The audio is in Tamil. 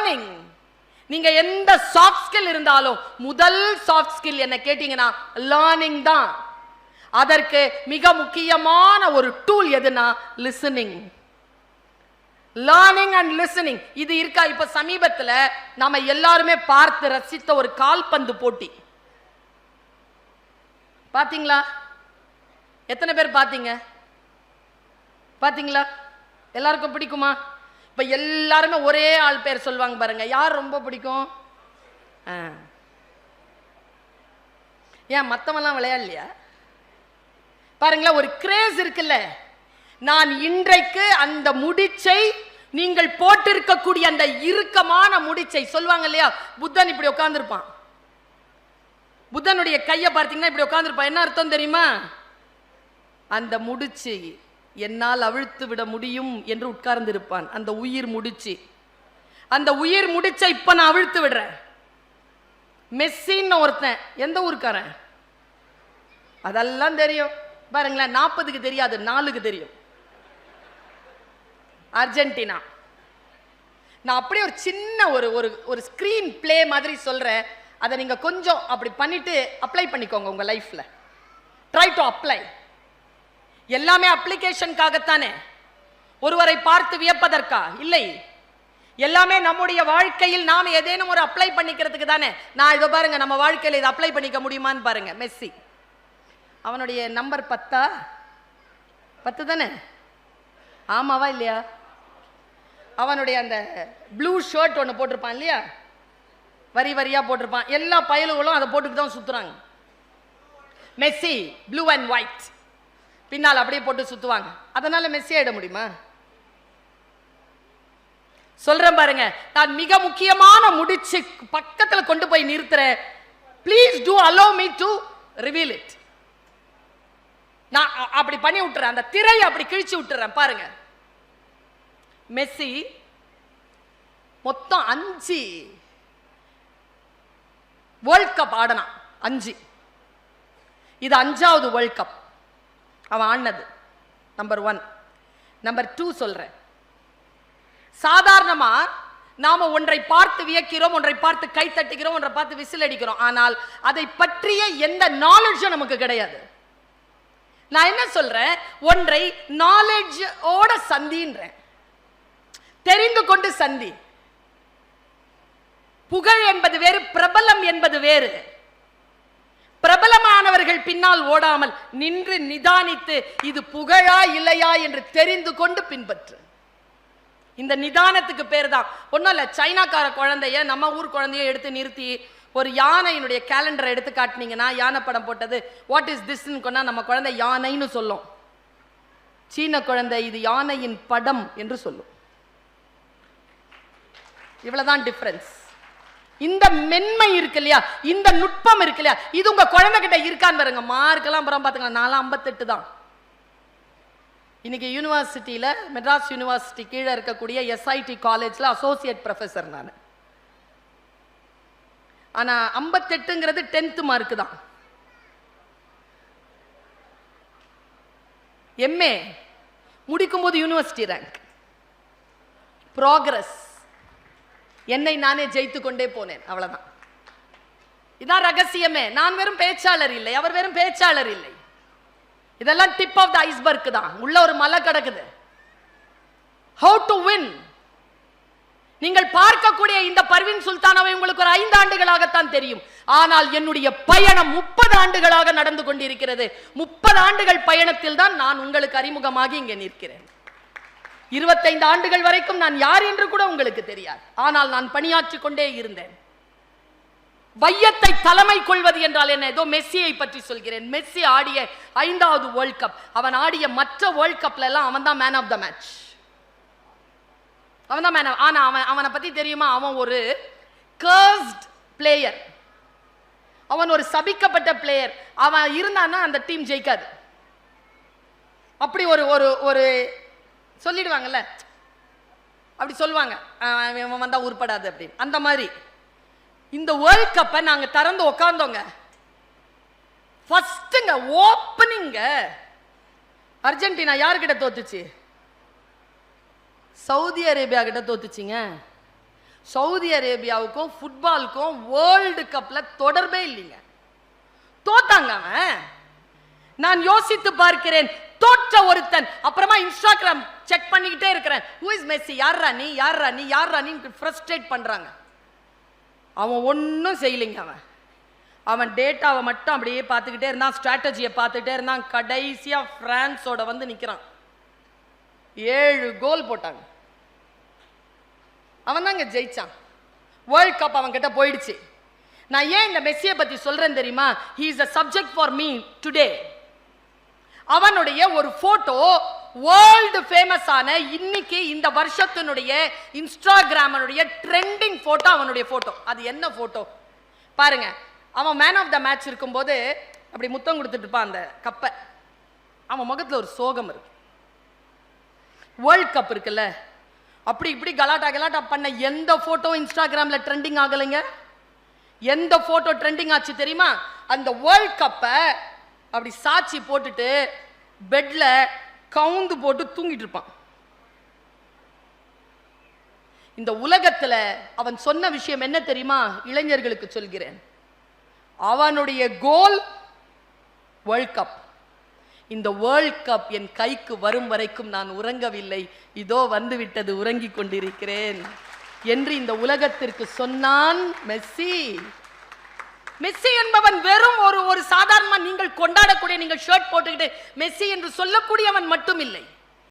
லேர்னிங் நீங்க எந்த சாஃப்ட் ஸ்கில் இருந்தாலும் முதல் சாஃப்ட் ஸ்கில் என்ன கேட்டீங்கன்னா லேர்னிங் தான். அதற்கு மிக முக்கியமான ஒரு டூல் எதுனா லிசனிங் லேர்னிங் அண்ட் லிசனிங் இது இருக்கா? இப்ப சமீபத்துல நாம எல்லாருமே பார்த்து ரசித்த ஒரு கால்பந்து போட்டி. பாத்தீங்களா? எத்தனை பேர் பாத்தீங்க? பாத்தீங்களா? எல்லாருக்கும் பிடிக்குமா? இப்போ எல்லாருமே ஒரே ஆள் பேர் சொல்லுவாங்க பாருங்க. யார் ரொம்ப பிடிக்கும்? ஆ. ஏன் மற்றவெல்லாம் விளையாடலையா? பாருங்களேன் ஒரு கிரேஸ் இருக்குல்ல. நான் இன்றைக்கு அந்த முடிச்சை நீங்கள் போட்டிருக்கக்கூடிய அந்த இறுக்கமான முடிச்சை சொல்லுவாங்க இல்லையா? புத்தன் இப்படி உட்காந்துருப்பான் புத்தனுடைய கையை பார்த்தீங்கன்னா இப்படி உட்காந்துருப்பான் என்ன அர்த்தம் தெரியுமா? அந்த முடிச்சு என்னால் அவிழ்த்து விட முடியும் என்று உட்கார்ந்திருப்பான். அந்த உயிர் முடிச்சு. அந்த உயிர் முடிச்ச இப்ப நான் அவிழ்த்து விடுறேன். மெஸ்ஸின்னு ஒருத்தன் எந்த ஊருக்காரன்? அதெல்லாம் தெரியும். பாருங்களேன் நாற்பதுக்கு தெரியாது நாலுக்கு தெரியும். அர்ஜென்டினா. நான் அப்படியே ஒரு சின்ன ஒரு ஒரு ஒரு ஸ்கிரீன் ப்ளே மாதிரி சொல்றேன். அதை நீங்க கொஞ்சம் அப்படி பண்ணிட்டு அப்ளை பண்ணிக்கோங்க உங்க லைஃப்ல ட்ரை டு அப்ளை எல்லாமே அப்ளிகேஷனுக்காகத்தானே ஒருவரை பார்த்து வியப்பதற்கா? இல்லை. எல்லாமே நம்முடைய வாழ்க்கையில் நாம் ஏதேனும் ஒரு அப்ளை பண்ணிக்கிறதுக்கு தானே? நான் இதோ பாருங்க நம்ம வாழ்க்கையில் இதை அப்ளை பண்ணிக்க முடியுமான்னு பாருங்க மெஸ்ஸி. அவனுடைய நம்பர் பத்தா? பத்து தானே? ஆமாவா இல்லையா? அவனுடைய அந்த ப்ளூ ஷர்ட் ஒன்று போட்டிருப்பான் இல்லையா? வரி வரியாக போட்டிருப்பான். எல்லா பயலுகளும் அதை போட்டுக்கிட்டு தான் சுற்றுறாங்க மெஸ்ஸி ப்ளூ அண்ட் ஒயிட் பின்னால் அப்படியே போட்டு சுத்துவாங்க. அதனால மெஸ்ஸி ஆகிட முடியுமா? சொல்றேன் பாருங்க. நான் மிக முக்கியமான முடிச்சு பக்கத்துல கொண்டு போய் நிறுத்துறேன். Please do allow me to reveal it நான் அப்படி பண்ணி விட்டுறேன். அந்த திரையை அப்படி கிழிச்சு விட்டுறேன். பாருங்க. மெஸ்ஸி மொத்தம் அஞ்சு வேர்ல்ட் கப் ஆடனா. அஞ்சு. இது அஞ்சாவது வேர்ல்ட் கப் அவன் ஆடினது நம்பர் ஒன் நம்பர் டூ சொல்றேன். சாதாரணமா நாம ஒன்றை பார்த்து வியக்கிறோம் ஒன்றை பார்த்து கை தட்டுகிறோம் ஒன்றை பார்த்து விசில் அடிக்கிறோம். ஆனால் அதை பற்றிய எந்த நாலேஜும் நமக்கு கிடையாது. நான் என்ன சொல்றேன்? ஒன்றை நாலெட்ஜோட சந்தின்றேன். தெரிந்து கொண்டு சந்தி. புகழ் என்பது வேறு பிரபலம் என்பது வேறு. பிரபலமானவர்கள் பின்னால் ஓடாமல் நின்று நிதானித்து இது புகழா இல்லையா என்று தெரிந்து கொண்டு பின்பற்று. இந்த நிதானத்துக்கு பேர் தான் ஒன்றும் இல்லை சைனாக்கார குழந்தைய நம்ம ஊர் குழந்தைய எடுத்து நிறுத்தி ஒரு யானையினுடைய கேலண்டரை எடுத்து காட்டினீங்கன்னா யானை படம் போட்டது வாட் இஸ் திஸ்ன்னு கொண்டா நம்ம குழந்தை யானைன்னு சொல்லும். சீன குழந்தை இது யானையின் படம் என்று சொல்லும். இவ்வளோதான் டிஃப்ரென்ஸ் இந்த மென்மை இருக்கு இல்லையா? இந்த நுட்பம் இருக்கு இல்லையா? இது உங்க குழந்தை கிட்ட இருக்கான்னு பாருங்க. மார்க்கெல்லாம் அப்புறம் பாத்துக்கலாம். நாலாம் ஐம்பத்தெட்டு தான். இன்னைக்கு யூனிவர்சிட்டியில மெட்ராஸ் யூனிவர்சிட்டி கீழே இருக்கக்கூடிய எஸ்ஐடி காலேஜ்ல அசோசியேட் ப்ரொஃபசர் நான். ஆனா ஐம்பத்தெட்டுங்கிறது டென்த் மார்க் தான். எம்ஏ முடிக்கும்போது யூனிவர்சிட்டி ரேங்க் ப்ராக்ரஸ் என்னை நானே ஜெயித்து கொண்டே போனேன். அவ்வளவுதான். இதான் ரகசியமே. நான் வெறும் பேச்சாளர் இல்லை. அவர் வெறும் பேச்சாளர் இல்லை. இதெல்லாம் டிப் ஆஃப் த ஐஸ்பர்க் தான். உள்ள ஒரு மலை கிடக்குது. ஹவு டு வின் நீங்கள் பார்க்கக்கூடிய இந்த பர்வின் சுல்தானாவை உங்களுக்கு ஒரு ஐந்து ஆண்டுகளாகத்தான் தெரியும். ஆனால் என்னுடைய பயணம் முப்பது ஆண்டுகளாக நடந்து கொண்டிருக்கிறது. முப்பது ஆண்டுகள் பயணத்தில் தான் நான் உங்களுக்கு அறிமுகமாகி இங்கே நிற்கிறேன். இருபத்தைந்து ஆண்டுகள் வரைக்கும் நான் யார் என்று கூட உங்களுக்கு தெரியாது. ஆனால் நான் பணியாற்றிக் கொண்டே இருந்தேன். வையத்தை தலைமை கொள்வது என்றால் என்ன? ஏதோ மெஸ்ஸியை பற்றி சொல்கிறேன். மெஸ்ஸி ஆடிய ஐந்தாவது வேர்ல்ட் கப் அவன் ஆடிய மற்ற வேர்ல்ட் கப்ல எல்லாம் அவன் தான் மேன் ஆஃப் த மேட்ச் அவன் தான் மேன் ஆனா அவன் அவனை பத்தி தெரியுமா? அவன் ஒரு கர்ஸ்ட் பிளேயர் அவன் ஒரு சபிக்கப்பட்ட பிளேயர் அவன் இருந்தான்னா அந்த டீம் ஜெயிக்காது. அப்படி ஒரு ஒரு ஒரு சொல்லிடுவாங்கல்ல? அப்படி சொல்லுவாங்க. இவன் வந்தா உருப்படாது அப்படின்னு. அந்த மாதிரி. இந்த வேர்ல்ட் கப்பை நாங்க திறந்து உக்காந்தோங்க. ஃபர்ஸ்ட்டுங்க ஓப்பனிங்க அர்ஜென்டினா யார்கிட்ட தோத்துச்சு? சவுதி அரேபியா கிட்ட தோத்துச்சிங்க. சவுதி அரேபியாவுக்கும் ஃபுட்பாலுக்கும் வேர்ல்டு கப்பில் தொடர்பே இல்லைங்க. தோத்தாங்க நான் யோசித்து பார்க்கிறேன். தோற்ற ஒருத்தன். அப்புறமா இன்ஸ்டாகிராம் செக் பண்ணிக்கிட்டே இருக்கிறேன். ஹூ இஸ் மெஸ்ஸி யார்ரா நீ? யார்ரா நீ? யார்ரா நீ ஃப்ரஸ்ட்ரேட் பண்ணுறாங்க அவன் ஒன்றும் செய்யலைங்க அவன். அவன் டேட்டாவை மட்டும் அப்படியே பார்த்துக்கிட்டே இருந்தான். ஸ்ட்ராட்டஜியை பார்த்துக்கிட்டே இருந்தான். கடைசியாக ஃப்ரான்ஸோட வந்து நிற்கிறான் ஏழு கோல் போட்டாங்க. அவன் தாங்க ஜெயிச்சான். வேர்ல்ட் கப் அவன் கிட்ட போயிடுச்சு. நான் ஏன் இந்த மெஸ்ஸியை பற்றி சொல்கிறேன் தெரியுமா? He is a subject for me today அவனுடைய ஒரு ஃபோட்டோ வேர்ல்டு ஃபேமஸ் ஆன இன்னைக்கு இந்த வருஷத்தினுடைய இன்ஸ்டாகிராமனுடைய ட்ரெண்டிங் போட்டோ அவனுடைய போட்டோ அது என்ன போட்டோ பாருங்க அவன் மேன் ஆஃப் த மேட்ச் இருக்கும்போது அப்படி முத்தம் கொடுத்துட்டு இருப்பான் அந்த கப்பை. அவன் முகத்தில் ஒரு சோகம் இருக்கு. வேர்ல்ட் கப் இருக்குல்ல அப்படி இப்படி கலாட்டா கலாட்டா பண்ண எந்த போட்டோ இன்ஸ்டாகிராமில் ட்ரெண்டிங் ஆகலைங்க? எந்த போட்டோ ட்ரெண்டிங் ஆச்சு தெரியுமா? அந்த வேர்ல்ட் கப்பை அப்படி சாட்சி போட்டுட்டு பெட்டில் கவுந்து போட்டு தூங்கிட்டு இருப்பான். இந்த உலகத்துல அவன் சொன்ன விஷயம் என்ன தெரியுமா? இளைஞர்களுக்கு சொல்கிறேன். அவனுடைய கோல் வேர்ல்ட் கப் இந்த வேர்ல்ட் கப் என் கைக்கு வரும் வரைக்கும் நான் உறங்கவில்லை. இதோ வந்துவிட்டது உறங்கிக் கொண்டிருக்கிறேன். என்று இந்த உலகத்திற்கு சொன்னான் மெஸ்ஸி. மெஸ்ஸி என்பவன் வெறும் ஒரு ஒரு சாதாரணமா நீங்கள் கொண்டாடக்கூடிய நீங்கள் ஷர்ட் போட்டுக்கிட்டு மெஸ்ஸி என்று சொல்லக்கூடியவன் மட்டும் இல்லை